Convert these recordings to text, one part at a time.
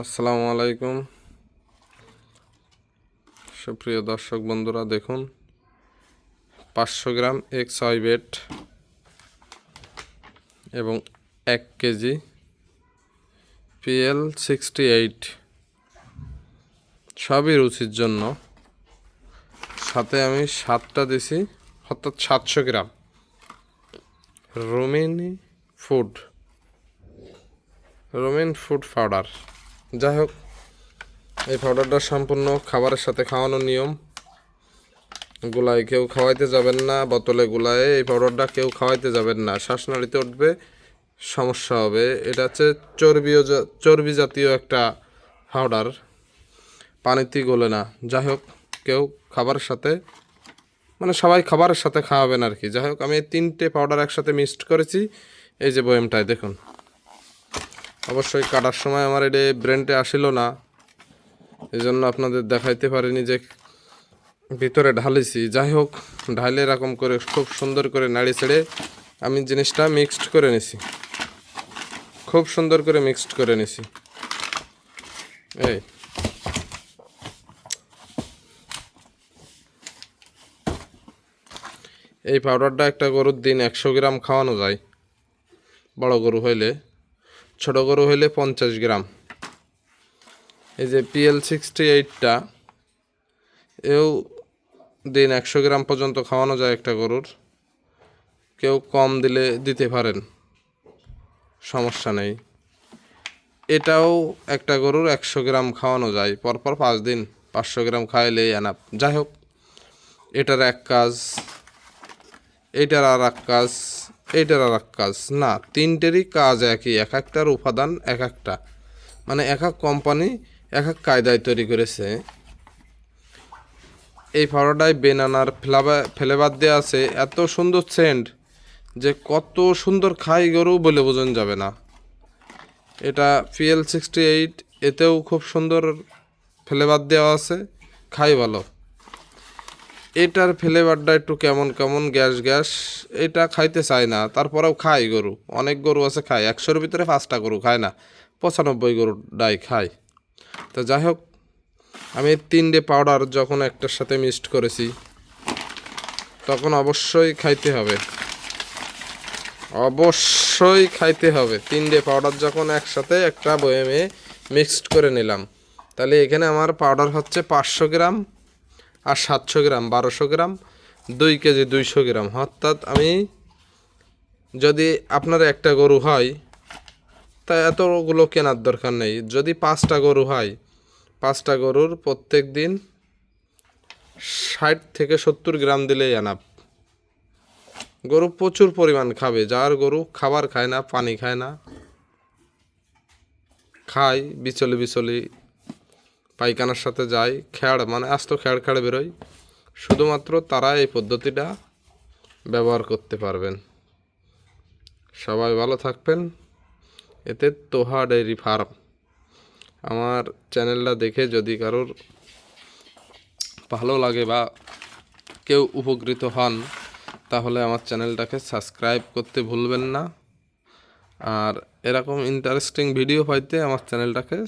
আসসালামু আলাইকুম। সুপ্রিয় দর্শক বন্ধুরা, দেখুন, পাঁচশো গ্রাম এক ছয় বেট এবং এক কেজি পিএল সিক্সটি এইট। সবই রুচির জন্য। সাথে আমি সাতটা দিছি, অর্থাৎ সাতশো গ্রাম। রোমিনি ফুড, রোমিন ফুড পাউডার। যাই হোক এই পাউডারটা সম্পূর্ণ খাবারের সাথে খাওয়ানোর নিয়ম। গুলায় কেউ খাওয়াইতে যাবেন না, বোতলে গুলায় এই পাউডারটা কেউ খাওয়াইতে যাবেন না। শ্বাসনালীতে উঠবে, সমস্যা হবে। এটা হচ্ছে চর্বিও চর্বি জাতীয় একটা পাউডার পানিতে গলে না। যাই হোক কেউ খাবারের সাথে মানে সবাই খাবারের সাথে খাওয়াবেন আর কি। যাই হোক আমি তিনটে পাউডার একসাথে মিক্সড করেছি। এই যে বয়ামটায়, দেখুন। অবশ্যই কাটার সময় আমার এটা ব্রেনটে আসিল না। এই জন্য আপনাদের দেখাইতে পারিনি যে ভিতরে ঢালিছি। যাই হোক ঢালে এরকম করে খুব সুন্দর করে নাড়ি ছেড়ে আমি জিনিসটা মিক্সড করে নিছি। খুব সুন্দর করে মিক্সড করে নিছি। এই। এই পাউডারটা একটা গরুর দিন একশো গ্রাম খাওয়ানো যায়। বড় গরু হইলে। ছোট গরু হইলে পঞ্চাশ গ্রাম। এই যে পিএল সিক্সটি এইটটা, এও দিন একশো গ্রাম পর্যন্ত খাওয়ানো যায় একটা গরুর। কেউ কম দিলে দিতে পারেন, সমস্যা নেই। এটাও একটা গরুর একশো গ্রাম খাওয়ানো যায়, পরপর পাঁচ দিন পাঁচশো গ্রাম খাইলেই আনাপ যাই হোক, এটার এক কাজ এইটার আর এক কাজ এইটার আর এক কাজ। না, তিনটেরই কাজ একই, এক একটার উপাদান এক একটা। মানে এক এক কোম্পানি এক এক কায়দায় তৈরি করেছে। এই পাউডারটায় বেনানার ফ্লেভার ফ্লেভার দেওয়া আছে। এত সুন্দর সেন্ট যে কত সুন্দর খাই গরু বলে বোঝানো যাবে না। এটা পিএল সিক্সটি এইট এতেও খুব সুন্দর ফ্লেভার দেওয়া আছে। খাই ভালো। এটার ফ্লেভারটা একটু কেমন কেমন গ্যাস গ্যাস, এটা খাইতে চায় না। তারপরেও খায় গরু, অনেক গরু আছে খায়। একশোর ভিতরে পাঁচটা গরু খায় না, পঁচানব্বই গরু ডাই খায়। তো যাই হোক, আমি তিনটে পাউডার যখন একটার সাথে মিক্সড করেছি, তখন অবশ্যই খাইতে হবে। অবশ্যই খাইতে হবে। তিনটে পাউডার যখন একসাথে একটা বয়েমে মিক্সড করে নিলাম, তাহলে এখানে আমার পাউডার হচ্ছে পাঁচশো গ্রাম আর সাতশো গ্রাম, বারোশো গ্রাম, দুই কেজি দুইশো গ্রাম। অর্থাৎ আমি যদি আপনার একটা গরু হয়, তা এতগুলো কেনার দরকার নেই। যদি পাঁচটা গরু হয়, পাঁচটা গরুর প্রত্যেক দিন ষাট থেকে সত্তর গ্রাম দিলেই আনাপ গরু প্রচুর পরিমাণ খাবে। যার গরু খাবার খায় না, পানি খায় না, খায়, বিচলি বিচলি পায়খানার সাথে যায় খ্যাড় মানে আস্ত খ্যাড় খ্যাড় বেরোয়। শুধুমাত্র তারা এই পদ্ধতিটা ব্যবহার করতে পারবেন। সবাই ভালো থাকবেন। এতে তোহা ডেইরি ফার্ম। আমার চ্যানেলটা দেখে যদি কারোর ভালো লাগে বা কেউ উপকৃত হন, তাহলে আমার চ্যানেলটাকে সাবস্ক্রাইব করতে ভুলবেন না। আর এরকম ইন্টারেস্টিং ভিডিও পাইতে আমার চ্যানেলটাকে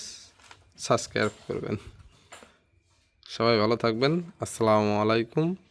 সাবস্ক্রাইব করবেন। সবাই ভালো থাকবেন। আসসালামু আলাইকুম।